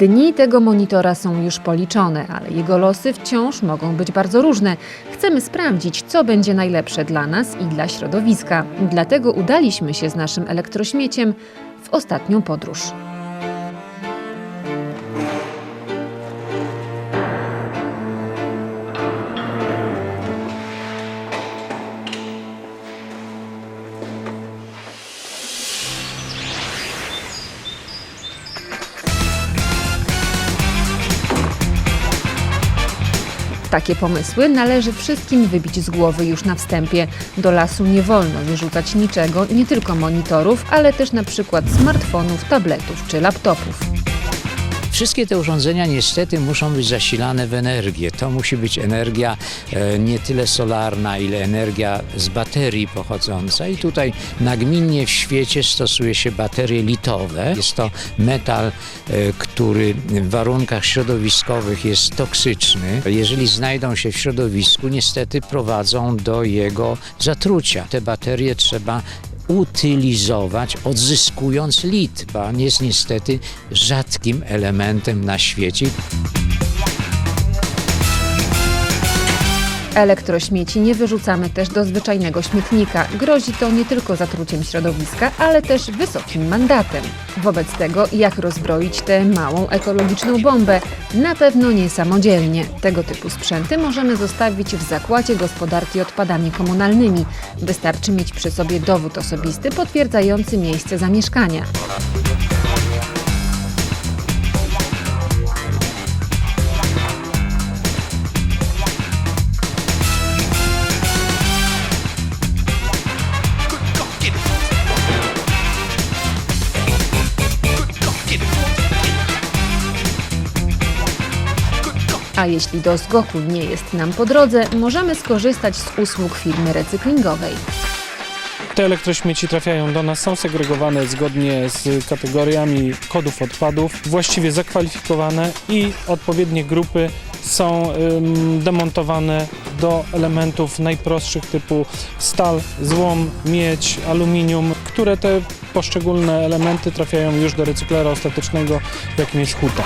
Dni tego monitora są już policzone, ale jego losy wciąż mogą być bardzo różne. Chcemy sprawdzić, co będzie najlepsze dla nas i dla środowiska. Dlatego udaliśmy się z naszym elektrośmieciem w ostatnią podróż. Takie pomysły należy wszystkim wybić z głowy już na wstępie. Do lasu nie wolno wyrzucać niczego, nie tylko monitorów, ale też na przykład smartfonów, tabletów czy laptopów. Wszystkie te urządzenia niestety muszą być zasilane w energię. To musi być energia e, nie tyle solarna, ile energia z baterii pochodząca. I tutaj nagminnie w świecie stosuje się baterie litowe. Jest to metal, e, który w warunkach środowiskowych jest toksyczny. Jeżeli znajdą się w środowisku, niestety prowadzą do jego zatrucia. Te baterie trzeba utylizować, odzyskując lit, bo on jest niestety rzadkim elementem na świecie. Elektrośmieci nie wyrzucamy też do zwyczajnego śmietnika. Grozi to nie tylko zatruciem środowiska, ale też wysokim mandatem. Wobec tego, jak rozbroić tę małą ekologiczną bombę? Na pewno nie samodzielnie. Tego typu sprzęty możemy zostawić w zakładzie gospodarki odpadami komunalnymi. Wystarczy mieć przy sobie dowód osobisty potwierdzający miejsce zamieszkania. A jeśli dozgokół nie jest nam po drodze, możemy skorzystać z usług firmy recyklingowej. Te elektrośmieci trafiają do nas, są segregowane zgodnie z kategoriami kodów odpadów, właściwie zakwalifikowane i odpowiednie grupy są ym, demontowane do elementów najprostszych typu stal, złom, miedź, aluminium, które te poszczególne elementy trafiają już do recyklera ostatecznego, jakim jest huta.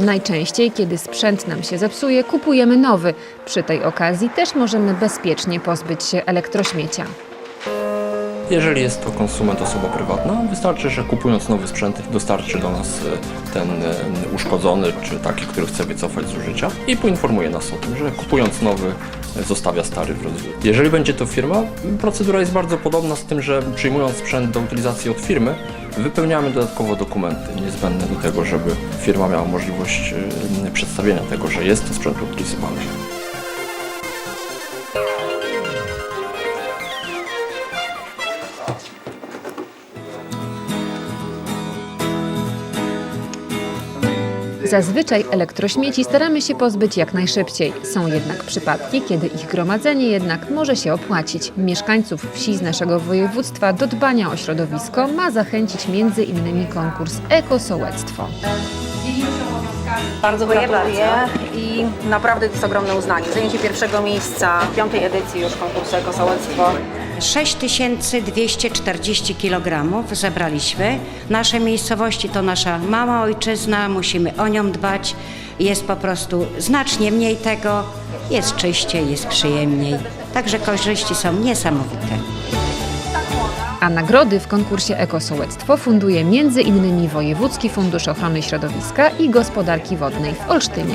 Najczęściej, kiedy sprzęt nam się zepsuje, kupujemy nowy. Przy tej okazji też możemy bezpiecznie pozbyć się elektrośmiecia. Jeżeli jest to konsument, osoba prywatna, wystarczy, że kupując nowy sprzęt dostarczy do nas e, ten e, uszkodzony, czy taki, który chce wycofać z użycia i poinformuje nas o tym, że kupując nowy e, zostawia stary w rozwoju. Jeżeli będzie to firma, procedura jest bardzo podobna z tym, że przyjmując sprzęt do utylizacji od firmy, wypełniamy dodatkowo dokumenty niezbędne do tego, żeby firma miała możliwość e, przedstawienia tego, że jest to sprzęt utylizowany. Zazwyczaj elektrośmieci staramy się pozbyć jak najszybciej. Są jednak przypadki, kiedy ich gromadzenie jednak może się opłacić. Mieszkańców wsi z naszego województwa do dbania o środowisko ma zachęcić między innymi konkurs Ekosołectwo. Bardzo gratuluję i naprawdę to jest ogromne uznanie. Zajęcie pierwszego miejsca w piątej edycji już konkursu Ekosołectwo. 6240 kg zebraliśmy. Nasze miejscowości to nasza mała ojczyzna, musimy o nią dbać. Jest po prostu znacznie mniej tego, jest czyściej, jest przyjemniej. Także korzyści są niesamowite. A nagrody w konkursie Ekosołectwo funduje innymi Wojewódzki Fundusz Ochrony Środowiska i Gospodarki Wodnej w Olsztynie.